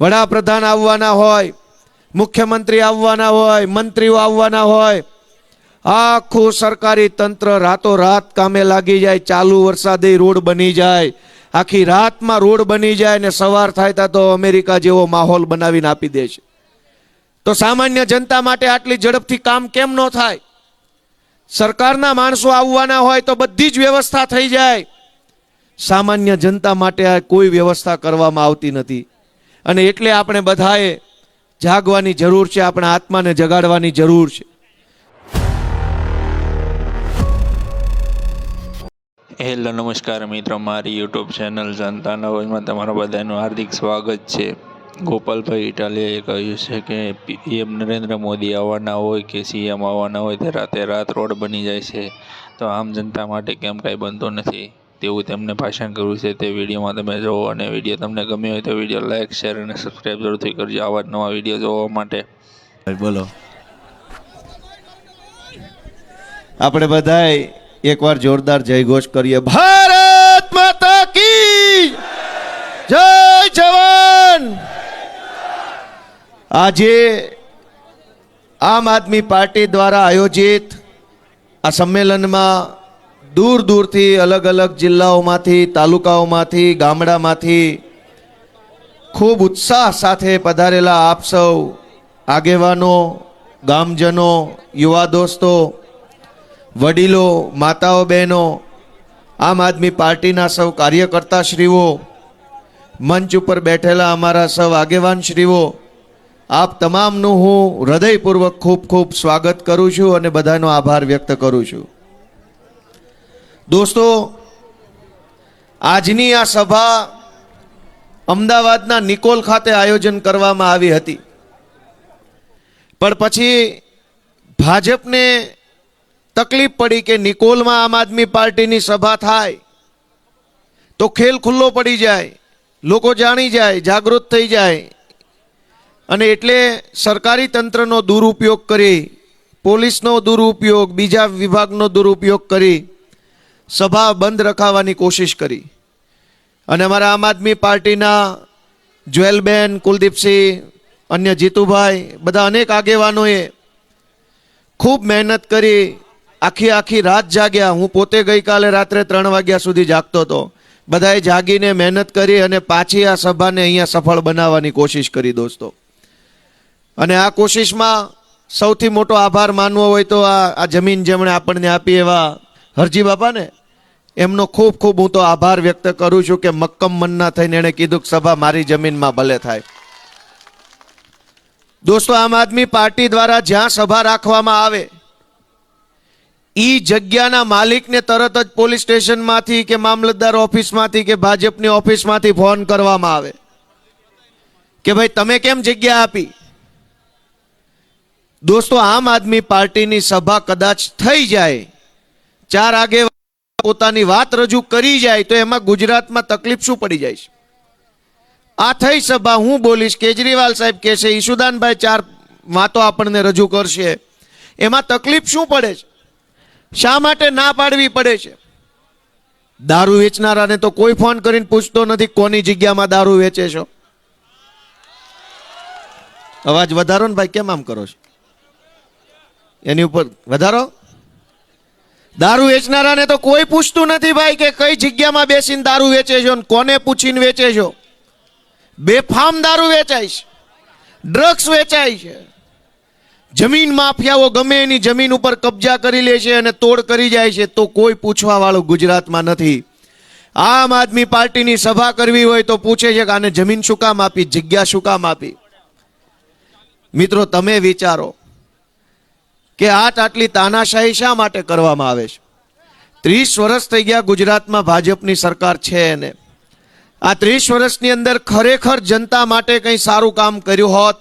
વડાપ્રધાન આવવાના હોય, મુખ્યમંત્રી આવવાના હોય, મંત્રીઓ આવવાના હોય, આખું સરકારી તંત્ર રાતોરાત કામે લાગી જાય, ચાલુ વરસાદે રોડ બની જાય, આખી રાતમાં રોડ બની જાય ને સવાર થાય ત્યાં તો અમેરિકા જેવો માહોલ બનાવીને આપી દે છે. તો સામાન્ય જનતા માટે આટલી ઝડપથી કામ કેમ ન થાય? સરકારના માણસો આવવાના હોય તો બધી જ વ્યવસ્થા થઈ જાય. સામાન્ય જનતા માટે આ કોઈ વ્યવસ્થા કરવામાં આવતી નથી. અને એટલે આપણે બધાએ જાગવાની જરૂર છે, આપણા આત્માને જગાડવાની જરૂર છે. હેલો, નમસ્કાર મિત્રો, મારી યુટ્યુબ ચેનલ જનતાના નવજમાં તમારા બધાનું હાર્દિક સ્વાગત છે. ગોપાલભાઈ ઇટાલિયાએ કહ્યું છે કે, પીએમ નરેન્દ્ર મોદી આવવાના હોય કે સીએમ આવવાના હોય તે રાતે રાત રોડ બની જાય છે. તો આમ જનતા માટે કેમ કાંઈ બનતું નથી? તેવું તેમને ભાષણ કર્યું છે તે વિડીયોમાં તમે જુઓ અને વીડિયો તમને ગમ્યો હોય તો વીડિયો લાઇક શેર અને સબસ્ક્રાઈબ જરૂરથી કરજો આવા જ નવા વીડિયો જોવા માટે. બોલો. આપણે બધાએ એકવાર જોરદાર જયઘોષ કરીએ. ભારત માતા કી જય જવાન! આજે આમ આદમી પાર્ટી દ્વારા આયોજિત આ સંમેલનમાં દૂર દૂરથી અલગ અલગ જિલ્લાઓમાંથી, તાલુકાઓમાંથી, ગામડામાંથી ખૂબ ઉત્સાહ સાથે પધારેલા આપ સૌ, આગેવાનો, ગામજનો, યુવા દોસ્તો, વડીલો, માતાઓ, બહેનો, આમ આદમી પાર્ટીના સૌ કાર્યકર્તાશ્રીઓ મંચ ઉપર બેઠેલા અમારા સૌ આગેવાનશ્રીઓ આપ તમામનું હું હૃદયપૂર્વક ખૂબ ખૂબ સ્વાગત કરું છું અને બધાનો આભાર વ્યક્ત કરું છું. દોસ્તો, આજની આ સભા અમદાવાદના નિકોલ ખાતે આયોજન કરવામાં આવી હતી. પણ પછી ભાજપને તકલીફ પડી કે નિકોલમાં આમ આદમી પાર્ટીની સભા થાય, તો ખેલ ખુલ્લો પડી જાય, લોકો જાણી જાય, જાગૃત થઈ જાય. અને એટલે સરકારી તંત્રનો દુરુપયોગ કરી, પોલીસનો દુરુપયોગ, બીજા વિભાગનો દુરુપયોગ કરી સભા બંધ રખાવવાની કોશિશ કરી. અને અમારા આમ આદમી પાર્ટીના જ્વેલબેન, કુલદીપસિંહ, અન્ય જીતુભાઈ, બધા અનેક આગેવાનોએ ખૂબ મહેનત કરી આખી આખી રાત જાગ્યા. હું પોતે ગઈકાલે રાત્રે ત્રણ વાગ્યા સુધી જાગતો હતો. બધાએ જાગીને મહેનત કરી અને પાછી આ સભાને અહીંયા સફળ બનાવવાની કોશિશ કરી દોસ્તો. અને આ કોશિશમાં સૌથી મોટો આભાર માનવો હોય તો આ જમીન જેમણે આપણને આપી એવા હરજી બાપાને એમનો ખૂબ ખૂબ હું તો આભાર વ્યક્ત કરું છું કે મક્કમ મનના થઈને એણે કીધું સભા મારી જમીનમાં ભલે થાય. દોસ્તો, આમ આદમી પાર્ટી દ્વારા જ્યાં સભા રાખવામાં આવે, ઈ જગ્યાના માલિકને તરત જ પોલીસ સ્ટેશનમાંથી કે મામલતદાર ઓફિસમાંથી કે ભાજપની ઓફિસમાંથી ફોન કરવામાં આવે કે ભાઈ, તમે કેમ જગ્યા આપી? દોસ્તો, આમ આદમી પાર્ટીની સભા કદાચ થઈ જાય, ચાર આગે પોતાની વાત રજૂ કરી જાય તો એમાં ગુજરાતમાં તકલીફ શું પડી જાય છે? આ થઈ સભા હું બોલીશ, કેજરીવાલ સાહેબ કહેશે, ઈશુદાનભાઈ ચાર વાતો આપણને રજૂ કરશે. એમાં તકલીફ શું પડે છે? શા માટે ના પાડવી પડે છે? દારૂ વેચનારાને તો કોઈ ફોન કરીને પૂછતો નથી કોની જગ્યામાં દારૂ વેચે છો. અવાજ વધારો ને ભાઈ, કેમ આમ કરો છો? એની ઉપર વધારો? દારૂ વેચનારાને તો કોઈ પૂછતું નથી ભાઈ કે કઈ જગ્યામાં બેસીને દારૂ વેચે છો ને કોને પૂછીને વેચે છો બેફામ દારૂ વેચાય છે. ડ્રગ્સ વેચાય છે. જમીન માફિયાઓ ગમે એની જમીન ઉપર કબજા કરી લે છે અને તોડ કરી જાય છે તો કોઈ પૂછવાવાળું ગુજરાતમાં નથી. આમ આદમી પાર્ટીની સભા કરવી હોય તો પૂછે છે કે આને જમીન શું કામ આપી, જગ્યા શું કામ આપી? મિત્રો, તમે વિચારો. કે આટ આટલી તાનાશાહી શા માટે કરવામાં આવે છે? ત્રીસ વર્ષ થઈ ગયા ગુજરાતમાં ભાજપની સરકાર છે એને આ ત્રીસ વર્ષની અંદર ખરેખર જનતા માટે કંઈ સારું કામ કર્યું હોત?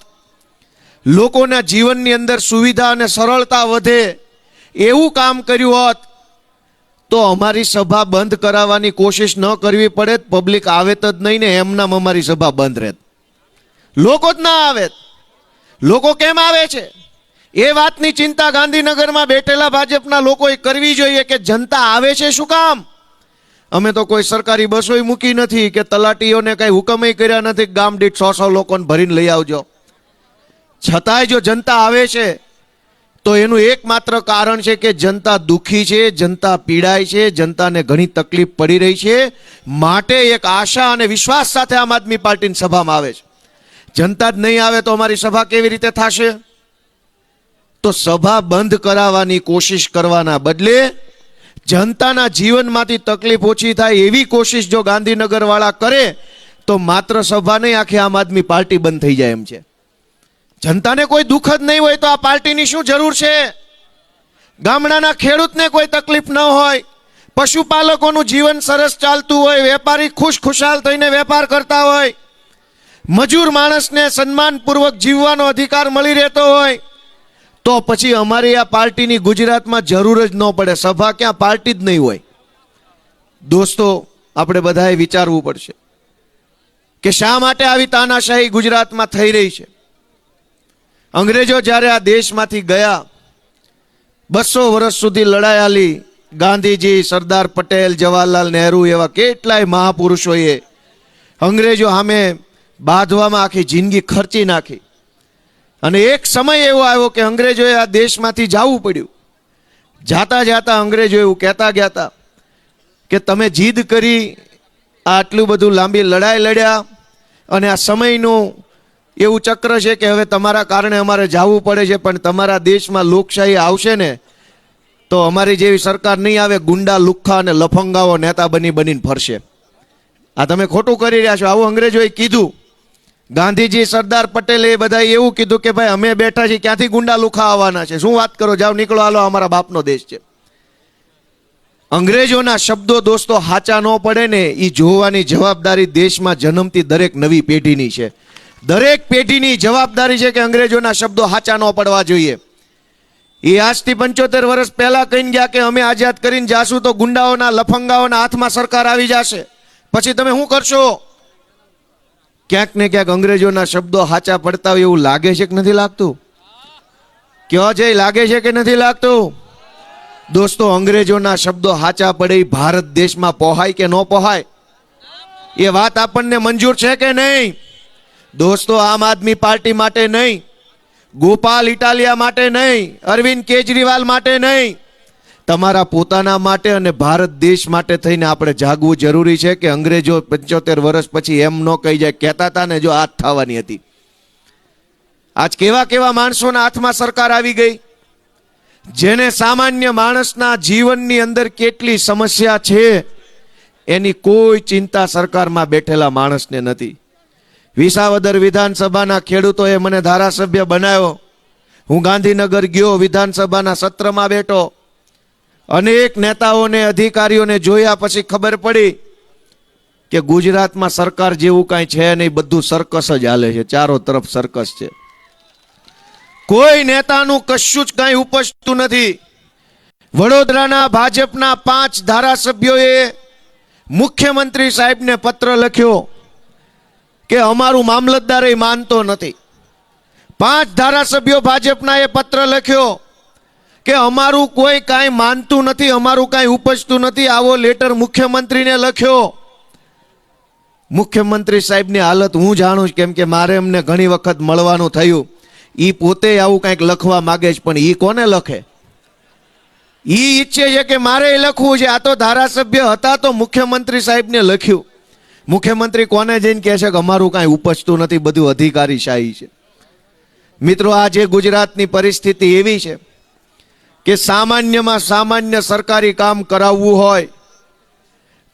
લોકોના જીવનની અંદર સુવિધા અને સરળતા વધે એવું કામ કર્યું હોત? તો અમારી સભા બંધ કરાવવાની કોશિશ ન કરવી પડે, પબ્લિક આવે જ નહીં ને, એમનામ અમારી સભા બંધ રહેત. લોકો જ ના આવે લોકો કેમ આવે છે? એ વાતની ચિંતા ગાંધીનગરમાં બેઠેલા ભાજપના લોકોએ કરવી જોઈએ કે જનતા આવે છે શું કામ? અમે તો કોઈ સરકારી બસોય મૂકી નથી કે તલાટીઓને કઈ હુકમય કર્યા નથી ગામ દીઠ સો સો લોકોને ભરીને લઈ આવજો. છતાંય જો જનતા આવે છે, તો એનું એકમાત્ર કારણ છે કે જનતા દુઃખી છે, જનતા પીડાય છે, જનતાને ઘણી તકલીફ પડી રહી છે. માટે એક આશા અને વિશ્વાસ સાથે આમ આદમી પાર્ટીની સભામાં આવે છે. જનતા જ નહીં આવે તો અમારી સભા કેવી રીતે થશે? તો સભા બંધ કરાવવાની કોશિશ કરવાના બદલે જનતાના જીવનમાંથી તકલીફ ઓછી થાય એવી કોશિશ જો ગાંધીનગરવાળા કરે, તો માત્ર સભા નહીં, આખી આમ આદમી પાર્ટી બંધ થઈ જાય એમ છે. જનતાને કોઈ દુઃખ જ નહીં હોય તો આ પાર્ટીની શું જરૂર છે? ગામડાના ખેડૂતને કોઈ તકલીફ ન હોય, પશુપાલકોનું જીવન સરસ ચાલતું હોય, વેપારી ખુશ ખુશાલ થઈને વેપાર કરતા હોય, મજૂર માણસને સન્માનપૂર્વક જીવવાનો અધિકાર મળી રહેતો હોય તો પછી અમારી આ પાર્ટીની ગુજરાતમાં જરૂર જ ન પડે. સભા ક્યાં પાર્ટી જ નહીં હોય. દોસ્તો, આપણે બધાએ વિચારવું પડશે કે શા માટે આવી તાનાશાહી ગુજરાતમાં થઈ રહી છે? અંગ્રેજો જ્યારે આ દેશમાંથી ગયા, બસો વર્ષ સુધી લડાઈ ગાંધીજી, સરદાર પટેલ, જવાહરલાલ નહેરુ એવા કેટલાય મહાપુરુષોએ અંગ્રેજો સામે બાંધવામાં આખી જિંદગી ખર્ચી નાખી. અને એક સમય એવો આવ્યો કે અંગ્રેજોએ આ દેશમાંથી જવું પડ્યું. જાતા જાતા અંગ્રેજો એવું કહેતા ગયા હતા કે તમે જીદ કરી, આટલું બધું લાંબી લડાઈ લડ્યા અને આ સમયનું એવું ચક્ર છે કે હવે તમારા કારણે અમારે જવું પડે છે, પણ તમારા દેશમાં લોકશાહી આવશે ને, તો અમારી જેવી સરકાર નહીં આવે, ગુંડા, લુખ્ખા અને લફંગાઓ નેતા બની બનીને ફરશે. આ તમે ખોટું કરી રહ્યા છો. આવું અંગ્રેજોએ કીધું. ગાંધીજી, સરદાર પટેલે બધા એવું કીધું કે ભાઈ, અમે બેઠા છીએ, ક્યાંથી ગુંડા લુખા આવવાના છે? શું વાત કરો? જાઓ, નીકળો, હાલો, અમારા બાપનો દેશ છે. અંગ્રેજોના શબ્દો દોસ્તો હાચા ન પડે ને એ જોવાની જવાબદારી દેશમાં જન્મતી દરેક નવી પેઢીની છે. દરેક પેઢીની જવાબદારી છે કે અંગ્રેજોના શબ્દો હાચા ન પડવા જોઈએ. એ આજથી પંચોતેર વર્ષ પહેલા કહીને ગયા કે અમે આઝાદ કરીને જાશું તો ગુંડાઓના, લફંગાઓના હાથમાં સરકાર આવી જશે. પછી તમે શું કરશો? ક્યાંક ને ક્યાંક અંગ્રેજોના શબ્દો હાચા પડતા હોય એવું લાગે છે કે નથી લાગતું? કયો છે લાગે છે કે નથી લાગતું? દોસ્તો, અંગ્રેજોના શબ્દો હાચા પડે ભારત દેશમાં પોહાય કે ન પોહાય? એ વાત આપણને મંજૂર છે કે નહીં? દોસ્તો, આમ આદમી પાર્ટી માટે નહીં. ગોપાલ ઇટાલિયા માટે નહીં. અરવિંદ કેજરીવાલ માટે નહીં. તમારા પોતાના માટે અને ભારત દેશ માટે થઈને આપણે જાગવું જરૂરી છે કે અંગ્રેજો પંચોતેર વર્ષ પછી એમ ન કહી જાય, કહેતા હતા ને જો હાથ થવાની હતી. આજ કેવા કેવા માણસોના હાથમાં સરકાર આવી ગઈ? જેને સામાન્ય માણસના જીવનની અંદર કેટલી સમસ્યા છે, એની કોઈ ચિંતા સરકારમાં બેઠેલા માણસને નથી. વિસાવદર વિધાનસભાના ખેડૂતોએ મને ધારાસભ્ય બનાવ્યો. હું ગાંધીનગર ગયો, વિધાનસભાના સત્રમાં બેઠો. અનેક નેતાઓને, અધિકારીઓને જોયા પછી ખબર પડી કે ગુજરાતમાં સરકાર જેવું કાંઈ છે નહીં, બધું સર્કસ જ હાલે છે. ચારો તરફ સર્કસ છે. કોઈ નેતાનું કશું જ કાંઈ ઉપજતું નથી. વડોદરાના ભાજપના પાંચ ધારાસભ્યોએ મુખ્યમંત્રી સાહેબને પત્ર લખ્યો કે અમારું મામલતદાર એ માનતો નથી. પાંચ ધારાસભ્યો ભાજપના એ પત્ર લખ્યો કે અમારું કોઈ કાંઈ માનતું નથી, અમારું કાંઈ ઉપજતું નથી. આવો લેટર મુખ્યમંત્રીને લખ્યો. મુખ્યમંત્રી સાહેબની હાલત હું જાણું છું, કેમ કે મારે એમને ઘણી વખત મળવાનું થયું. એ પોતે આવું કંઈક લખવા માગે છે, પણ એ કોને લખે? એ ઈચ્છે છે કે મારે એ લખવું છે. આ તો ધારાસભ્ય હતા તો મુખ્યમંત્રી સાહેબને લખ્યું. મુખ્યમંત્રી કોને જઈને કહે છે કે અમારું કાંઈ ઉપજતું નથી, બધું અધિકારી શાહી છે. મિત્રો આજે ગુજરાતની પરિસ્થિતિ એવી છે કે સામાન્યમાં સામાન્ય સરકારી કામ કરાવવું હોય,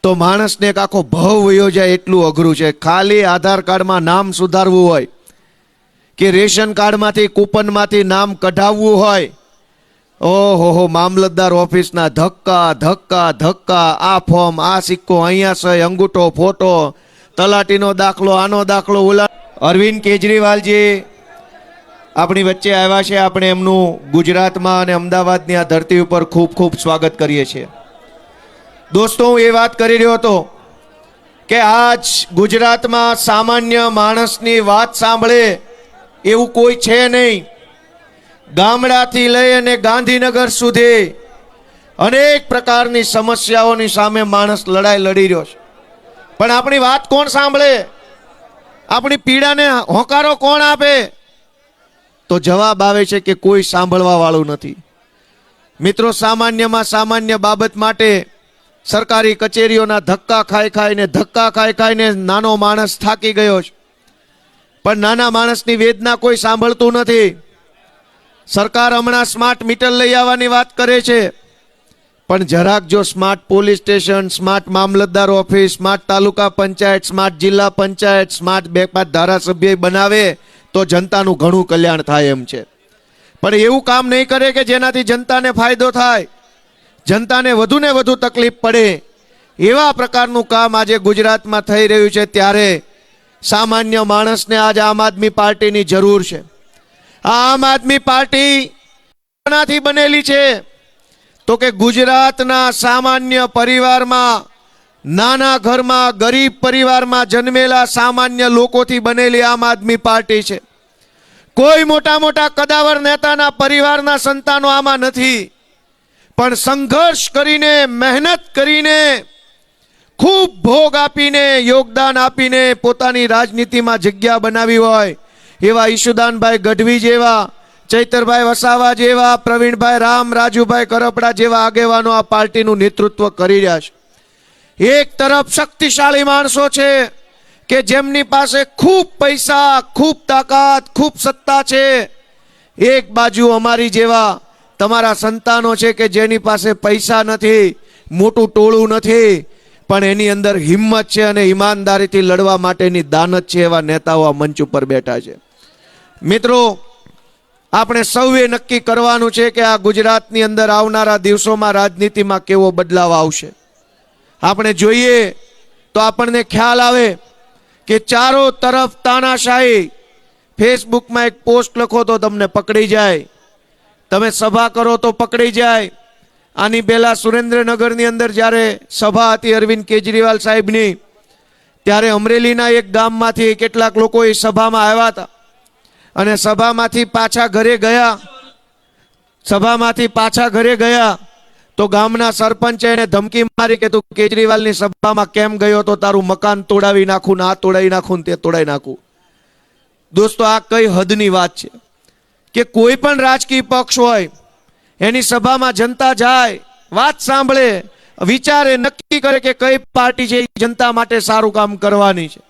તો માણસને એક આખો ભાવ વયો જાય એટલું અઘરું છે. ખાલી આધાર કાર્ડમાં નામ સુધારવું હોય, કે રેશન કાર્ડમાંથી, કૂપનમાંથી નામ કઢાવવું હોય, ઓહો હો, મામલતદાર ઓફિસના ધક્કા ધક્કા ધક્કા, આ ફોર્મ, આ સિક્કો, અહીંયા સહી, અંગૂઠો, ફોટો, તલાટીનો દાખલો, આનો દાખલો ઓલા અરવિંદ કેજરીવાલજી આપણી વચ્ચે આવ્યા છે, આપણે એમનું ગુજરાતમાં અને અમદાવાદની આ ધરતી ઉપર ખૂબ ખૂબ સ્વાગત કરીએ છીએ. દોસ્તો, હું એ વાત કરી રહ્યો હતો કે આજ ગુજરાતમાં સામાન્ય માણસની વાત સાંભળે એવું કોઈ છે નહીં. ગામડાથી લઈ અને ગાંધીનગર સુધી અનેક પ્રકારની સમસ્યાઓની સામે માણસ લડાઈ લડી રહ્યો છે. પણ આપણી વાત કોણ સાંભળે? આપણી પીડાને હોકારો કોણ આપે? તો જવાબ આવે છે કે કોઈ સાંભળવા વાળું નથી. મિત્રો, સામાન્યમાં સામાન્ય બાબત માટે સરકારી કચેરીઓના ધક્કા ખાઈ ખાઈને, ધક્કા ખાઈ ખાઈને નાનો માણસ થાકી ગયો છે. પણ નાના માણસની વેદના કોઈ સાંભળતું નથી. સરકાર હમણાં સ્માર્ટ મીટર લઈ આવવાની વાત કરે છે. પણ જરાક જો સ્માર્ટ પોલીસ સ્ટેશન, સ્માર્ટ મામલતદાર office, smart taluka panchayat, smart zilla panchayat, smart બે પાંચ ધારાસભ્ય બનાવે તો જનતાનું ઘણું કલ્યાણ થાય એમ છે. પણ એવું કામ નહીં કરે કે જેનાથી જનતાને ફાયદો થાય. જનતાને વધુ ને વધુ તકલીફ પડે. એવા પ્રકારનું કામ આજે ગુજરાતમાં થઈ રહ્યું છે ત્યારે સામાન્ય માણસને આજ આમ આદમી પાર્ટીની જરૂર છે. આ આમ આદમી પાર્ટી કોનાથી બનેલી છે. તો કે ગુજરાતના સામાન્ય પરિવારમાં નાના ઘરમાં ગરીબ પરિવારમાં જન્મેલા સામાન્ય લોકોથી બનેલી આમ આદમી પાર્ટી છે. કોઈ મોટા મોટા કદાવર નેતાના પરિવારના સંતાનો આમાં નથી. પણ સંઘર્ષ કરીને, મહેનત કરીને, ખૂબ ભોગ આપીને, યોગદાન આપીને પોતાની રાજનીતિમાં જગ્યા બનાવી હોય એવા ઈશુદાનભાઈ ગઢવી જેવા, ચૈતરભાઈ વસાવા જેવા, પ્રવીણભાઈ રામ, રાજુભાઈ કરપડા જેવા આગેવાનો આ પાર્ટીનું નેતૃત્વ કરી રહ્યા છે. એક તરફ શક્તિશાળી માણસો છે કે જેમની પાસે ખૂબ પૈસા, ખૂબ તાકાત, ખૂબ સત્તા છે. એક બાજુ અમારી જેવા તમારા સંતાનો છે કે જેની પાસે પૈસા નથી, મોટું ટોળું નથી, પણ એની અંદર હિંમત છે અને ઈમાનદારીથી લડવા માટેની દાનત છે એવા નેતાઓ આ મંચ ઉપર બેઠા છે. મિત્રો, આપણે સૌએ નક્કી કરવાનું છે કે આ ગુજરાતની અંદર આવનારા દિવસોમાં રાજનીતિમાં કેવો બદલાવ આવશે. આપણે જોઈએ તો આપણને ખ્યાલ આવે કે ચારો તરફ તાનાશાહી. ફેસબુકમાં એક પોસ્ટ લખો તો તમને પકડી જાય. તમે સભા કરો તો પકડી જાય. આની પહેલાં સુરેન્દ્રનગરની અંદર જ્યારે સભા હતી અરવિંદ કેજરીવાલ સાહેબની, ત્યારે અમરેલીના એક ગામમાંથી કેટલાક લોકો એ સભામાં આવ્યા હતા. અને સભામાંથી પાછા ઘરે ગયા. સભામાંથી પાછા ઘરે ગયા. તો ગામના સરપંચે એને ધમકી મારી કે તું કેજરીવાલની સભામાં કેમ ગયો તો તારું મકાન તોડાવી નાખું, ના તોડાવી નાખું તે તોડાવી નાખું. દોસ્તો, આ કઈ હદની વાત છે? કે કોઈ પણ રાજકીય પક્ષ હોય, એની સભામાં જનતા જાય, વાત સાંભળે, વિચારે, નક્કી કરે કે કઈ પાર્ટી છે જનતા માટે સારું કામ કરવાની છે.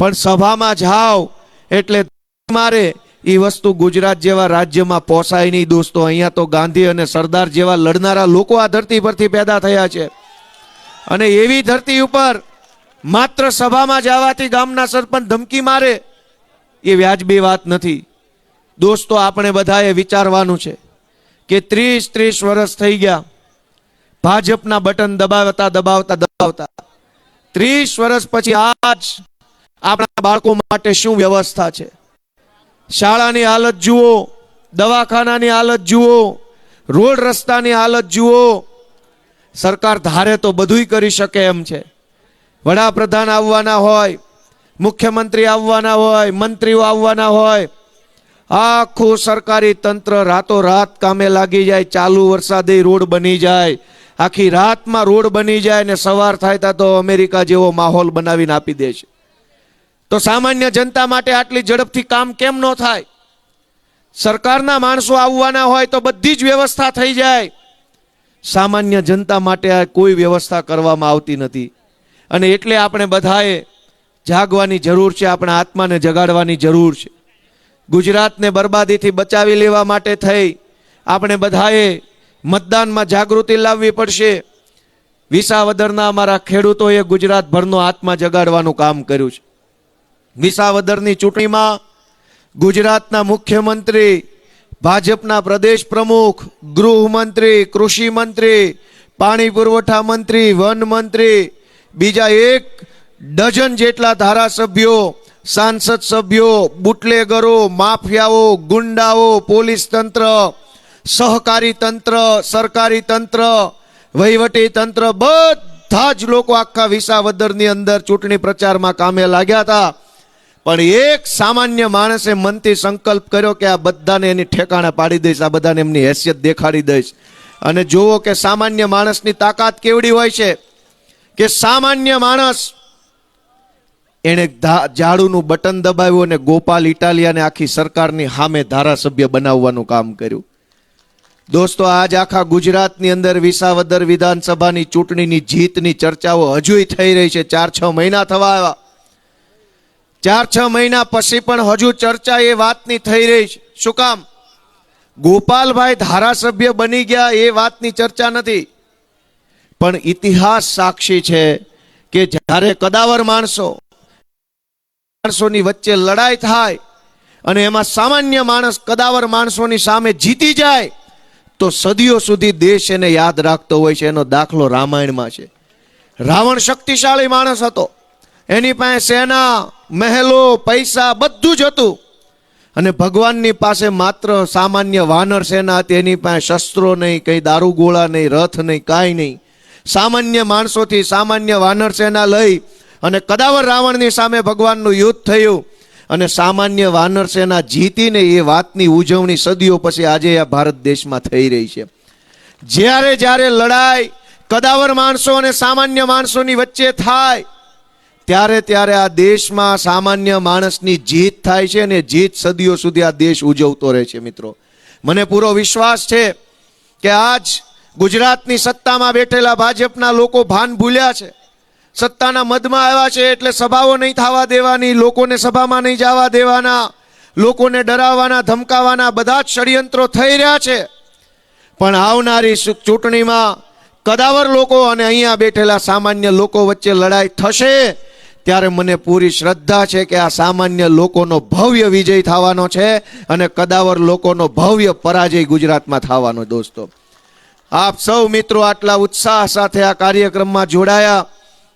પણ સભામાં જાઓ એટલે મારે એ વસ્તુ ગુજરાત જેવા રાજ્યમાં પોસાય નહીં દોસ્તો. અહીંયા તો ગાંધી અને સરદાર જેવા લડનારા લોકો આ ધરતી પરથી પેદા થયા છે. અને એવી ધરતી ઉપર માત્ર સભામાં જવાથી ગામના સરપંચ ધમકી મારે, એ વ્યાજબી વાત નથી. દોસ્તો, આપણે બધાએ વિચારવાનું છે કે ત્રીસ ત્રીસ વર્ષ થઈ ગયા. ભાજપના બટન દબાવતા દબાવતા દબાવતા. ત્રીસ વર્ષ પછી આજ આપણા બાળકો માટે શું વ્યવસ્થા છે? શાળાની હાલત જુઓ, દવાખાનાની હાલત જુઓ, રોડ રસ્તાની હાલત જુઓ. સરકાર ધારે તો બધુંય કરી શકે એમ છે. વડાપ્રધાન આવવાના હોય, મુખ્યમંત્રી આવવાના હોય, મંત્રીઓ આવવાના હોય, આખું સરકારી તંત્ર રાતોરાત કામે લાગી જાય, ચાલુ વરસાદે રોડ બની જાય. આખી રાતમાં રોડ બની જાય ને સવાર થાય તો અમેરિકા જેવો માહોલ બનાવીને આપી દે છે. તો સામાન્ય જનતા માટે આટલી ઝડપથી કામ કેમ ન થાય? સરકારના માણસો આવવાના હોય તો બધી જ વ્યવસ્થા થઈ જાય. સામાન્ય જનતા માટે આ કોઈ વ્યવસ્થા કરવામાં આવતી નથી. અને એટલે આપણે બધાએ જાગવાની જરૂર છે, આપણા આત્માને જગાડવાની જરૂર છે. ગુજરાતને બરબાદીથી બચાવી લેવા માટે થઈ આપણે બધાએ મતદાનમાં જાગૃતિ લાવવી પડશે. વિસાવદરના અમારા ખેડૂતોએ ગુજરાતભરનો આત્મા જગાડવાનું કામ કર્યું છે. વિસાવદરની ચૂંટણીમાં ગુજરાતના મુખ્યમંત્રી, ભાજપના પ્રદેશ પ્રમુખ, ગૃહમંત્રી, કૃષિ મંત્રી, પાણી પુરવઠા મંત્રી, વન મંત્રી, બીજા એક ડઝન જેટલા ધારાસભ્યો, સાંસદ સભ્યો, બુટલેગરો, માફિયાઓ, ગુંડાઓ, પોલીસ તંત્ર, સહકારી તંત્ર, સરકારી તંત્ર, વહીવટી તંત્ર, બધા જ લોકો આખા વિસાવદરની અંદર ચૂંટણી પ્રચારમાં કામે લાગ્યા હતા. પણ એક સામાન્ય માણસે મનથી સંકલ્પ કર્યો કે આ બધાને એની ઠેકાણે પાડી દઈશ, આ બધાને એમની હેસિયત દેખાડી દઈશ. અને જુઓ કે સામાન્ય માણસની તાકાત કેવડી હોય છે કે સામાન્ય માણસ એણે ઝાડુનું બટન દબાવ્યું અને ગોપાલ ઇટાલિયાને આખી સરકારની સામે ધારાસભ્ય બનાવવાનું કામ કર્યું. દોસ્તો, આજ આખા ગુજરાતની અંદર વિસાવદર વિધાનસભાની ચૂંટણીની જીતની ચર્ચાઓ હજુય થઈ રહી છે. ચાર છ મહિના થવા આવ્યા. ચાર છ મહિના પછી પણ હજુ ચર્ચા એ વાતની થઈ રહી છે. શું કામ? ગોપાલભાઈ ધારાસભ્ય બની ગયા એ વાતની ચર્ચા નથી. પણ ઇતિહાસ સાક્ષી છે કે જ્યારે કદાવર માણસો માણસોની વચ્ચે લડાઈ થાય અને એમાં સામાન્ય માણસ કદાવર માણસોની સામે જીતી જાય, તો સદીઓ સુધી દેશ એને યાદ રાખતો હોય છે. એનો દાખલો રામાયણમાં છે. રાવણ શક્તિશાળી માણસ હતો. એની પાસે સેના મહેલો, પૈસા બધું જ હતું. અને ભગવાનની પાસે માત્ર સામાન્ય વાનર સેના હતી, એની પાસે શસ્ત્રો નહીં, કંઈ દારૂગોળા નહીં, રથ નહીં, કાંઈ નહીં. સામાન્ય માણસોથી સામાન્ય વાનર સેના લઈ અને કદાવર રાવણની સામે ભગવાનનું યુદ્ધ થયું અને સામાન્ય વાનર સેના જીતીને એ વાતની ઉજવણી સદીઓ પછી આજે આ ભારત દેશમાં થઈ રહી છે. જ્યારે જ્યારે લડાઈ કદાવર માણસો અને સામાન્ય માણસોની વચ્ચે થાય ત્યારે ત્યારે આ દેશમાં સામાન્ય માણસની જીત થાય છે અને જીત સદીઓ સુધી આ દેશ ઉજવતો રહે છે મિત્રો. મને પૂરો વિશ્વાસ છે કે આજ ગુજરાતની સત્તામાં બેઠેલા ભાજપના લોકો ભાન ભૂલ્યા છે. સત્તાના મદમાં આવ્યા છે એટલે સભાઓ નહીં થવા દેવાની, લોકોને સભામાં નહીં જવા દેવાના, લોકોને ડરાવવાના, ધમકાવાના બધા જ ષડયંત્રો થઈ રહ્યા છે. પણ આવનારી ચૂંટણીમાં કદાવર લોકો અને અહીંયા બેઠેલા સામાન્ય લોકો વચ્ચે લડાઈ થશે. ત્યારે મને પૂરી શ્રદ્ધા છે કે આ સામાન્ય લોકોનો ભવ્ય વિજય થવાનો છે અને કદાવર લોકોનો ભવ્ય પરાજય ગુજરાતમાં થવાનો દોસ્તો. આપ સૌ મિત્રો આટલા ઉત્સાહ સાથે આ કાર્યક્રમમાં જોડાયા.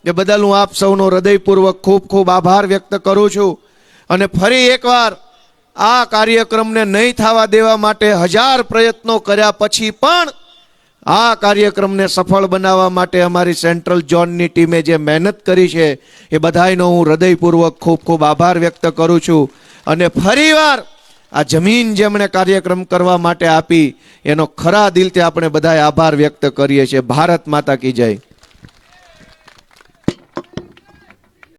એ બદલ હું આપ સૌનો હૃદયપૂર્વક ખૂબ ખૂબ આભાર વ્યક્ત કરું છું. અને ફરી એકવાર આ કાર્યક્રમને નહીં થવા દેવા માટે હજાર પ્રયત્નો કર્યા પછી પણ આ કાર્યક્રમને સફળ બનાવવા માટે અમારી સેન્ટ્રલ ઝોનની ટીમે જે મહેનત કરી છે, એ બધાયનો હું હૃદયપૂર્વક ખૂબ ખૂબ આભાર વ્યક્ત કરું છું. અને ફરીવાર આ જમીન જેમણે કાર્યક્રમ કરવા માટે આપી, એનો ખરા દિલથી આપણે બધાએ આભાર વ્યક્ત કરીએ છીએ. ભારત માતા કી જય.